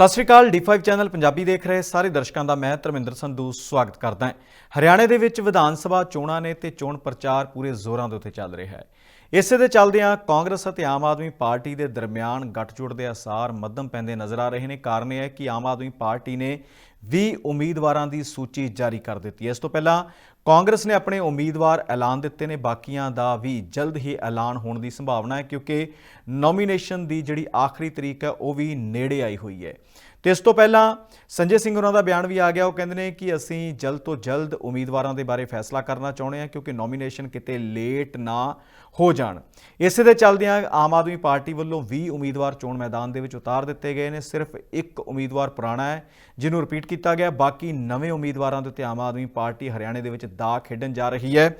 ਸਤਿ ਸ਼੍ਰੀ ਅਕਾਲ D5 channel Punjabi ਦੇਖ ਰਹੇ ਸਾਰੇ ਦਰਸ਼ਕਾਂ ਦਾ ਮੈਂ ਧਰਮਿੰਦਰ ਸੰਧੂ ਸਵਾਗਤ ਕਰਦਾ ਹਾਂ। ਹਰਿਆਣੇ ਦੇ ਵਿੱਚ ਵਿਧਾਨ ਸਭਾ ਚੋਣਾਂ ਨੇ ਤੇ ਚੋਣ ਪ੍ਰਚਾਰ ਪੂਰੇ ਜ਼ੋਰਾਂ ਦੇ ਉੱਤੇ ਚੱਲ ਰਿਹਾ ਹੈ। ਇਸੇ ਦੇ ਚੱਲਦਿਆਂ ਕਾਂਗਰਸ ਅਤੇ ਆਮ ਆਦਮੀ ਪਾਰਟੀ ਦੇ ਦਰਮਿਆਨ ਗੱਠਜੋੜ ਦੇ ਅਸਾਰ ਮੱਧਮ ਪੈਂਦੇ ਨਜ਼ਰ ਆ ਰਹੇ ਨੇ। ਕਾਰਨ ਇਹ ਹੈ ਕਿ ਆਮ ਆਦਮੀ ਪਾਰਟੀ ਨੇ 20 ਉਮੀਦਵਾਰਾਂ ਦੀ ਸੂਚੀ ਜਾਰੀ ਕਰ ਦਿੱਤੀ ਹੈ। ਇਸ ਤੋਂ ਪਹਿਲਾਂ ਕਾਂਗਰਸ ਨੇ ਆਪਣੇ ਉਮੀਦਵਾਰ ਐਲਾਨ ਦਿੱਤੇ ਨੇ। ਬਾਕੀਆਂ ਦਾ ਵੀ ਜਲਦ ਹੀ ਐਲਾਨ ਹੋਣ ਦੀ ਸੰਭਾਵਨਾ ਹੈ, ਕਿਉਂਕਿ ਨੋਮੀਨੇਸ਼ਨ ਦੀ ਜਿਹੜੀ ਆਖਰੀ ਤਰੀਕ ਹੈ, ਉਹ ਵੀ ਨੇੜੇ ਆਈ ਹੋਈ ਹੈ। ਤੇ ਇਸ ਤੋਂ ਪਹਿਲਾਂ ਸੰਜੇ ਸਿੰਘ ਹੋਰਾਂ ਦਾ ਬਿਆਨ ਵੀ ਆ ਗਿਆ। ਉਹ ਕਹਿੰਦੇ ਨੇ ਕਿ ਅਸੀਂ ਜਲਦ ਤੋਂ ਜਲਦ ਉਮੀਦਵਾਰਾਂ ਦੇ ਬਾਰੇ ਫੈਸਲਾ ਕਰਨਾ ਚਾਹੁੰਦੇ ਹਾਂ, ਕਿਉਂਕਿ ਨੋਮੀਨੇਸ਼ਨ ਕਿਤੇ ਲੇਟ ਨਾ ਹੋ ਜਾਣ। ਇਸੇ ਦੇ ਚੱਲਦਿਆਂ ਆਮ ਆਦਮੀ ਪਾਰਟੀ ਵੱਲੋਂ 20 ਉਮੀਦਵਾਰ ਚੋਣ ਮੈਦਾਨ ਦੇ ਵਿੱਚ ਉਤਾਰ ਦਿੱਤੇ ਗਏ ਨੇ। ਸਿਰਫ ਇੱਕ ਉਮੀਦਵਾਰ ਪੁਰਾਣਾ ਹੈ, ਜਿਹਨੂੰ ਰਿਪੀਟ ਕੀਤਾ ਗਿਆ। ਬਾਕੀ ਨਵੇਂ ਉਮੀਦਵਾਰਾਂ ਦੇ ਉੱਤੇ ਆਮ ਆਦਮੀ ਪਾਰਟੀ ਹਰਿਆਣੇ ਦੇ ਵਿੱਚ ਦਾ ਖੇਡਣ ਜਾ ਰਹੀ ਹੈ।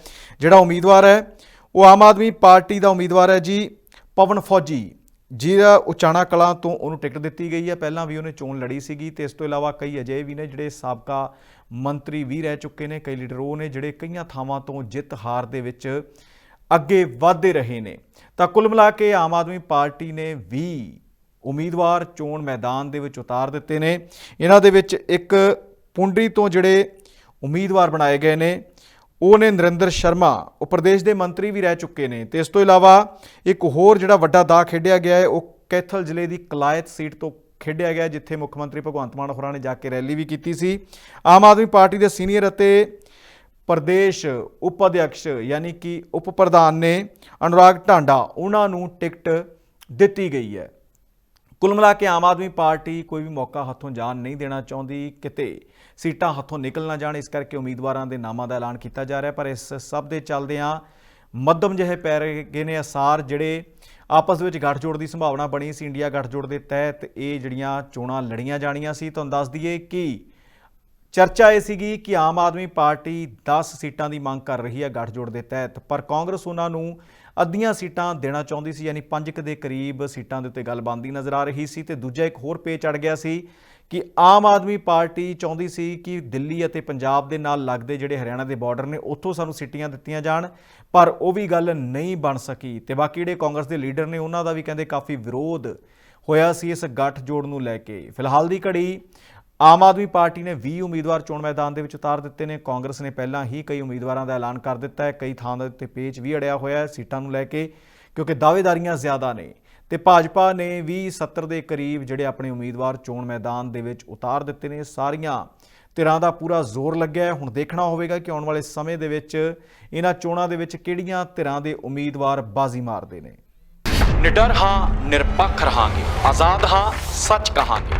ਜਿਹੜਾ ਉਮੀਦਵਾਰ ਹੈ, ਉਹ ਆਮ ਆਦਮੀ ਪਾਰਟੀ ਦਾ ਉਮੀਦਵਾਰ ਹੈ ਜੀ, ਪਵਨ ਫੌਜੀ। ਜਿਹਦਾ ਉਚਾਣਾ ਕਲਾਂ ਤੋਂ ਉਹਨੂੰ ਟਿਕਟ ਦਿੱਤੀ ਗਈ ਹੈ। ਪਹਿਲਾਂ ਵੀ ਉਹਨੇ ਚੋਣ ਲੜੀ ਸੀਗੀ ਤੇ ਇਸ ਤੋਂ ਇਲਾਵਾ ਕਈ ਅਜੇ ਵੀ ਨੇ ਜਿਹੜੇ ਸਾਬਕਾ ਮੰਤਰੀ ਵੀ ਰਹਿ ਚੁੱਕੇ ਨੇ, ਕਈ ਲੀਡਰ ਉਹ ਨੇ ਜਿਹੜੇ ਕਈਆਂ ਥਾਵਾਂ ਤੋਂ ਜਿੱਤ ਹਾਰ ਦੇ ਵਿੱਚ ਅੱਗੇ ਵਧਦੇ ਰਹੇ ਨੇ। ਤਾਂ ਕੁੱਲ ਮਿਲਾ ਕੇ ਆਮ ਆਦਮੀ ਪਾਰਟੀ ਨੇ 20 ਉਮੀਦਵਾਰ ਚੋਣ ਮੈਦਾਨ ਦੇ ਵਿੱਚ ਉਤਾਰ ਦਿੱਤੇ ਨੇ। ਇਹਨਾਂ ਦੇ ਵਿੱਚ ਇੱਕ ਪੁੰਡਰੀ ਤੋਂ ਜਿਹੜੇ ਉਮੀਦਵਾਰ ਬਣਾਏ ਗਏ ਨੇ, ਉਹ ਨੇ ਨਰਿੰਦਰ ਸ਼ਰਮਾ, ਉਹ ਪ੍ਰਦੇਸ਼ ਦੇ ਮੰਤਰੀ ਵੀ ਰਹਿ ਚੁੱਕੇ ਨੇ। ਤੇ ਇਸ ਤੋਂ ਇਲਾਵਾ ਇੱਕ ਹੋਰ ਜਿਹੜਾ ਵੱਡਾ ਦਾ ਖੇਡਿਆ ਗਿਆ ਹੈ, ਉਹ ਕੈਥਲ ਜ਼ਿਲ੍ਹੇ ਦੀ ਕਲਾਇਤ ਸੀਟ ਤੋਂ ਖੇਡਿਆ ਗਿਆ, ਜਿੱਥੇ ਮੁੱਖ ਮੰਤਰੀ ਭਗਵੰਤ ਮਾਨ ਹੋਰਾਂ ਨੇ ਜਾ ਕੇ ਰੈਲੀ ਵੀ ਕੀਤੀ ਸੀ। ਆਮ ਆਦਮੀ ਪਾਰਟੀ ਦੇ ਸੀਨੀਅਰ ਅਤੇ ਪ੍ਰਦੇਸ਼ ਉਪ ਅਧਿਕਸ਼ ਯਾਨੀ ਕਿ ਉਪ ਪ੍ਰਧਾਨ ਨੇ ਅਨੁਰਾਗ ਢਾਂਡਾ ਉਹਨਾਂ ਨੂੰ ਟਿਕਟ ਦਿੱਤੀ ਗਈ ਹੈ। ਕੁੱਲ ਮਿਲਾ ਕੇ ਆਮ ਆਦਮੀ ਪਾਰਟੀ ਕੋਈ ਵੀ ਮੌਕਾ ਹੱਥੋਂ ਜਾਣ ਨਹੀਂ ਦੇਣਾ ਚਾਹੁੰਦੀ, ਕਿਤੇ ਸੀਟਾਂ ਹੱਥੋਂ ਨਿਕਲ ਨਾ ਜਾਣ, ਇਸ ਕਰਕੇ ਉਮੀਦਵਾਰਾਂ ਦੇ ਨਾਮਾਂ ਦਾ ਐਲਾਨ ਕੀਤਾ ਜਾ ਰਿਹਾ, ਪਰ ਇਸ ਸਭ ਦੇ ਚੱਲਦਿਆਂ ਮੱਧਮ ਜਿਹੇ ਪੈ ਰਹੇ ਗਏ ਨੇ ਅਸਾਰ, ਜਿਹੜੇ ਆਪਸ ਵਿੱਚ ਗੱਠਜੋੜ ਦੀ ਸੰਭਾਵਨਾ ਬਣੀ ਸੀ, ਇੰਡੀਆ ਗੱਠਜੋੜ ਦੇ ਤਹਿਤ ਇਹ ਜਿਹੜੀਆਂ ਚੋਣਾਂ ਲੜੀਆਂ ਜਾਣੀਆਂ ਸੀ, ਤੁਹਾਨੂੰ ਦੱਸ ਦਈਏ ਕਿ ਚਰਚਾ ਇਹ ਸੀਗੀ ਕਿ ਆਮ ਆਦਮੀ ਪਾਰਟੀ 10 ਸੀਟਾਂ ਦੀ ਮੰਗ ਕਰ ਰਹੀ ਹੈ ਗੱਠਜੋੜ ਦੇ ਤਹਿਤ, ਪਰ ਕਾਂਗਰਸ ਉਹਨਾਂ ਨੂੰ ਅੱਧੀਆਂ ਸੀਟਾਂ ਦੇਣਾ ਚਾਹੁੰਦੀ ਸੀ, ਯਾਨੀ 5 ਕੁ ਦੇ ਕਰੀਬ ਸੀਟਾਂ ਦੇ ਉੱਤੇ ਗੱਲ ਬੰਦੀ ਨਜ਼ਰ ਆ ਰਹੀ ਸੀ ਤੇ ਦੂਜਾ ਇੱਕ ਹੋਰ ਪੇ ਚੜ ਗਿਆ ਸੀ ਕਿ ਆਮ ਆਦਮੀ ਪਾਰਟੀ ਚਾਹੁੰਦੀ ਸੀ ਕਿ ਦਿੱਲੀ ਅਤੇ ਪੰਜਾਬ ਦੇ ਨਾਲ ਲੱਗਦੇ ਜਿਹੜੇ ਹਰਿਆਣਾ ਦੇ ਬਾਰਡਰ ਨੇ ਉੱਥੋਂ ਸਾਨੂੰ ਸੀਟੀਆਂ ਦਿੱਤੀਆਂ ਜਾਣ, ਪਰ ਉਹ ਵੀ ਗੱਲ ਨਹੀਂ ਬਣ ਸਕੀ ਤੇ ਬਾਕੀ ਜਿਹੜੇ ਕਾਂਗਰਸ ਦੇ ਲੀਡਰ ਨੇ ਉਹਨਾਂ ਦਾ ਵੀ ਕਹਿੰਦੇ ਕਾਫੀ ਵਿਰੋਧ ਹੋਇਆ ਸੀ ਇਸ ਗੱਠ ਜੋੜ ਨੂੰ ਲੈ ਕੇ। ਫਿਲਹਾਲ ਦੀ ਘੜੀ ਆਮ ਆਦਮੀ ਪਾਰਟੀ ਨੇ 20 ਉਮੀਦਵਾਰ ਚੋਣ ਮੈਦਾਨ ਦੇ ਵਿੱਚ ਉਤਾਰ ਦਿੱਤੇ ਨੇ। ਕਾਂਗਰਸ ਨੇ ਪਹਿਲਾਂ ਹੀ ਕਈ ਉਮੀਦਵਾਰਾਂ ਦਾ ਐਲਾਨ ਕਰ ਦਿੱਤਾ ਹੈ। ਕਈ ਥਾਂ ਦੇ ਉੱਤੇ ਪੇਚ ਵੀ ਅੜਿਆ ਹੋਇਆ ਹੈ ਸੀਟਾਂ ਨੂੰ ਲੈ ਕੇ, ਕਿਉਂਕਿ ਦਾਅਵੇਦਾਰੀਆਂ ਜ਼ਿਆਦਾ ਨੇ। ਤੇ ਭਾਜਪਾ ਨੇ ਵੀ 70 ਦੇ ਕਰੀਬ ਜਿਹੜੇ ਆਪਣੇ ਉਮੀਦਵਾਰ ਚੋਣ ਮੈਦਾਨ ਦੇ ਵਿੱਚ ਉਤਾਰ ਦਿੱਤੇ ਨੇ। ਸਾਰੀਆਂ ਧਿਰਾਂ ਦਾ ਪੂਰਾ ਜ਼ੋਰ ਲੱਗਿਆ ਹੈ। ਹੁਣ ਦੇਖਣਾ ਹੋਵੇਗਾ ਕਿ ਆਉਣ ਵਾਲੇ ਸਮੇਂ ਦੇ ਵਿੱਚ ਇਹਨਾਂ ਚੋਣਾਂ ਦੇ ਵਿੱਚ ਕਿਹੜੀਆਂ ਧਿਰਾਂ ਦੇ ਉਮੀਦਵਾਰ ਬਾਜ਼ੀ ਮਾਰਦੇ ਨੇ। ਨਿਡਰ ਹਾਂ, ਨਿਰਪੱਖ ਰਹਾਂਗੇ। ਆਜ਼ਾਦ ਹਾਂ, ਸੱਚ ਕਹਾਂਗੇ।